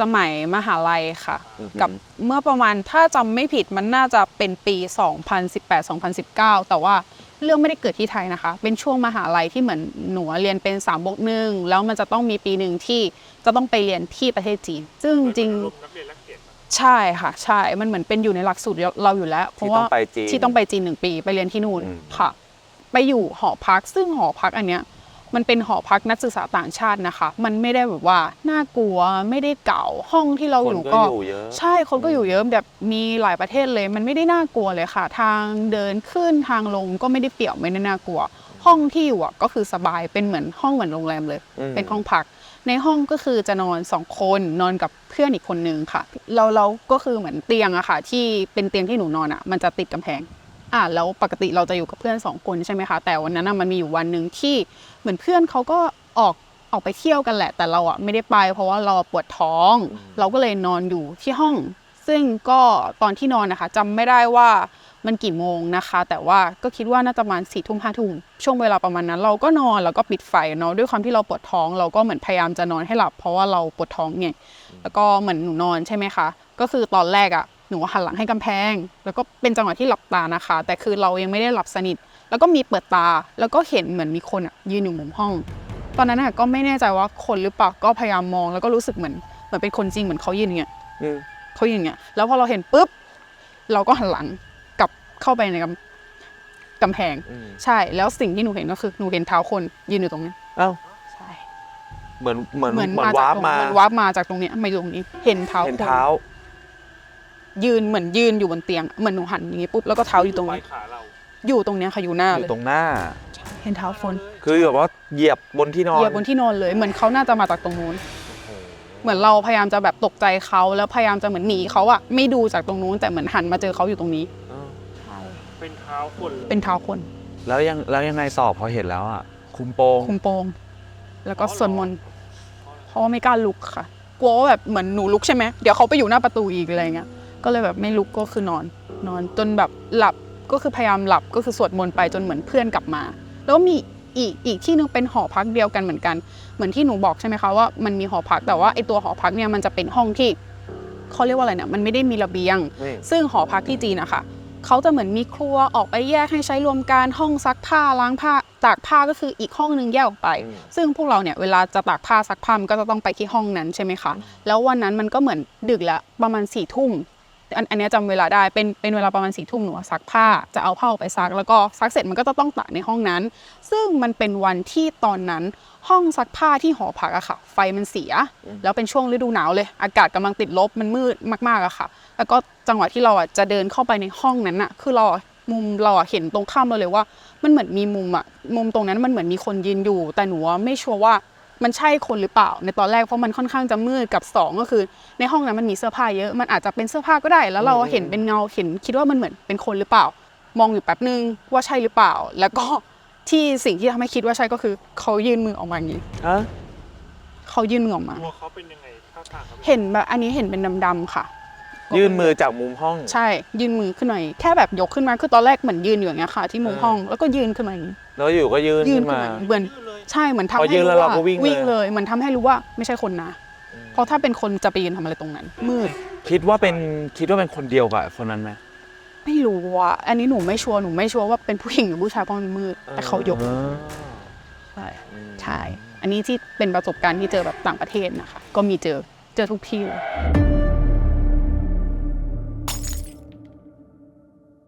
สมัยมหาลัยค่ะ อือหือ กับเมื่อประมาณถ้าจำไม่ผิดมันน่าจะเป็นปี 2018-2019 แต่ว่าเรื่องไม่ได้เกิดที่ไทยนะคะ เป็นช่วงมหาลัยที่เหมือนหนูเรียนเป็น3บวกหนึ่งแล้วมันจะต้องมีปีหนึ่งที่จะต้องไปเรียนที่ประเทศจีน ซึ่งจริงใช่ค่ะ ใช่มันเหมือนเป็นอยู่ในหลักสูตรเราอยู่แล้ว เพราะว่าที่ต้องไปจีนที่ต้องไปจีนหนึ่งปีไปเรียนที่นู่นอืม ค่ะ ไปอยู่หอพักซึ่งหอพักอันเนี้ย มันเป็นหอพักนักศึกษาต่างชาตินะคะ มันไม่ได้แบบว่าน่ากลัวไม่ได้เก่าห้องที่เราคอนยู่ก็ก็อยู่เยอะใช่คนก็อยู่เยอะแบบมีหลายประเทศเลย มันไม่ได้น่ากลัวเลยค่ะ ทางเดินขึ้นทางลงก็ไม่ได้เปี่ยวไม่ได้น่ากลัว ห้องที่อยู่อะก็คือสบายเป็นเหมือนห้องเหมือนโรงแรมเลยอืมเป็นห้องพักในห้องก็คือจะนอนสองคนนอนกับเพื่อนอีกคนนึงค่ะ เราเราก็คือเหมือนเตียงอะค่ะ ที่เป็นเตียงที่หนูนอนอะมันจะติดกำแพง อ่าแล้วปกติเราจะอยู่กับเพื่อนสองคนใช่ไหมคะแต่วันนั้นอะมันมีอยู่วันหนึ่งที่เหมือนเพื่อนเขาก็ออกออกไปเที่ยวกันแหละ แต่เราอะไม่ได้ไปเพราะว่าเราปวดท้อง เราก็เลยนอนอยู่ที่ห้อง ซึ่งก็ตอนที่นอนนะคะจำไม่ได้ว่ามันกี่โมงนะคะ แต่ว่าก็คิดว่าน่าจะประมาณสี่ทุ่มห้าทุ่มช่วงเวลาประมาณนั้น เราก็นอนแล้วก็ปิดไฟเนาะด้วยความที่เราปวดท้อง เราก็เหมือนพยายามจะนอนให้หลับ เพราะว่าเราปวดท้องไงแล้วก็เหมือนหนูนอนใช่ไหมคะ ก็คือตอนแรกอะ หนูหันหลังให้กำแพง แล้วก็เป็นจังหวะที่หลับตานะคะ แต่คือเรายังไม่ได้หลับสนิท แล้วก็มีเปิดตา แล้วก็เห็นเหมือนมีคนอะยืนอยู่มุมห้อง ตอนนั้นอะก็ไม่แน่ใจว่าคนหรือเปล่า ก็พยายามมองแล้วก็รู้สึกเหมือนเหมือนเป็นคนจริงเหมือนเขายืนอย่างเงี้ยอืมเขายืนอย่างเงี้ย แล้วพอเราเห็นปุ๊บ เราก็หันหลังกลับเข้าไปในกำกำแพงอืมใช่ แล้วสิ่งที่หนูเห็นก็คือหนูเห็นเท้าคนยืนอยู่ตรงนี้เอ้าใช่เหมือนเหมือนเหมือนเหมือนมาจากวาร์ปตรงมาเหมือนวาร์ปมาจากตรงเนี้ยมาอยู่ตรงนี้ เห็นเท้าเห็นคนเท้า ยืนเหมือนยืนอยู่บนเตียงเหมือนหนูหันอย่างงี้ปุ๊บแล้วก็เท้าอยู่ตรงนี้อยู่ตรงเนี้ยค่ะอยู่หน้าอเลยู่ยตรงหน้า เห็นเท้าคนคือแบบว่าเหยียบบนที่นอนเหยียบบนที่นอนเลยเหมือนเขาน่าจะมาจากตรงนู้นเหมือนเราพยายามจะแบบตกใจเขาแล้วพยายามจะเหมือนหนีเขาอะไม่ดูจากตรงนู้นแต่เหมือนหันมาเจอเขาอยู่ตรงนี้เออเป็นเท้าคนเลยเป็นเท้าคนแล้วยังแล้วยังไงสอบพอเห็นแล้วอะ คุมโปงคุมโปง แล้วก็สวดมนต์เพราะว่าไม่กล้าลุกค่ะ กลัวว่าแบบเหมือนหนูลุกใช่ไหมเดี๋ยวเขาไปอยู่หน้าประตูอีกอะไรเงี้ย ก็เลยแบบไม่ลุกก็คือนอน นอนจนแบบหลับก็คือพยายามหลับก็คือสวดมนต์ไปจนเหมือนเพื่อนกลับมา แล้วก็มีอีกอีกที่นึงเป็นหอพักเดียวกันเหมือนกัน เหมือนที่หนูบอกใช่ไหมคะว่ามันมีหอพักแต่ว่าไอตัวหอพักเนี่ยมันจะเป็นห้องที่เขาเรียกว่าอะไรเนี่ยมันไม่ได้มีระเบียงนี่ซึ่งหอพักที่จีนอะค่ะเขาจะเหมือนมีครัวออกไปแยกให้ใช้รวมกันห้องซักผ้าล้างผ้าตากผ้าก็คืออีกห้องนึงแยกออกไปอืมซึ่งพวกเราเนี่ยเวลาจะตากผ้าซักผ้ามันก็จะต้องไปที่ห้องนั้นใช่ไหมคะ แล้ววันนั้นมันก็เหมือนดึกแล้วประมาณสี่ทุ่ม อันอันเนี้ยจำเวลาได้เป็นเป็นเวลาประมาณสี่ทุ่มหนูอะซักผ้าจะเอาผ้าออกไปซัก แล้วก็ซักเสร็จมันก็จะต้องตากในห้องนั้น ซึ่งมันเป็นวันที่ตอนนั้นห้องซักผ้าที่หอพักอะค่ะ ไฟมันเสีย แล้วเป็นช่วงฤดูหนาวเลย อากาศกำลังติดลบมันมืดมากๆอะค่ะ แล้วก็จังหวะที่เราอะจะเดินเข้าไปในห้องนั้นอะคือเราอะมุมเราอะเห็นตรงข้ามเราเลยว่า มันเหมือนมีมุมอะมุมตรงนั้นมันเหมือนมีคนยืนอยู่ แต่หนูอะไม่ชัวร์ว่า มันใช่คนหรือเปล่า ในตอนแรกเพราะมันค่อนข้างจะมืดกับสองก็คือ ในห้องนั้นมันมีเสื้อผ้าเยอะมันอาจจะเป็นเสื้อผ้าก็ได้ แล้วเราเห็นเป็นเงาเห็นคิดว่ามันเหมือนเป็นคนหรือเปล่า มองอยู่แป๊บนึงว่าใช่หรือเปล่า แล้วก็ที่สิ่งที่ทำให้คิดว่าใช่ก็คือเขายื่นมือออกมาอย่างนี้ฮะเขายื่นมือออกมาตัวเขาเป็นยังไงท่าทางเขาเป็นเห็นแบบอันนี้เห็นเป็นดำๆค่ะ ยื่นมือจากมุมห้อง ใช่ ยื่นมือขึ้นหน่อยแค่แบบยกขึ้นมาคือตอนแรกเหมือนยืนอยู่อย่างเงี้ยค่ะ ที่มุมห้องแล้วก็ยืนขึ้นมาอย่างนี้แล้วอยู่ก็ยื่นยืนขึ้นขึ้นมามาเหมือน ใช่เหมือนทำพอให้ยืนรู้แล้วเราว่าก็วิ่งเลยวิ่งเลยเหมือนทำให้รู้ว่าไม่ใช่คนนะ เพราะถ้าเป็นคนจะไปยืนทำอะไรตรงนั้น มืดคิดว่าเป็นคิดว่าเป็นคนเดียวกับคนนั้นไหมไม่รู้อะอันนี้หนูไม่ชัวร์หนูไม่ชัวร์ว่าเป็นผู้หญิงหรือผู้ชายเพราะมันมืดแต่เขายกอ๋อใช่ใช่ อันนี้ที่เป็นประสบการณ์ที่เจอแบบต่างประเทศนะคะ ก็มีเจอเจอทุกที่เลย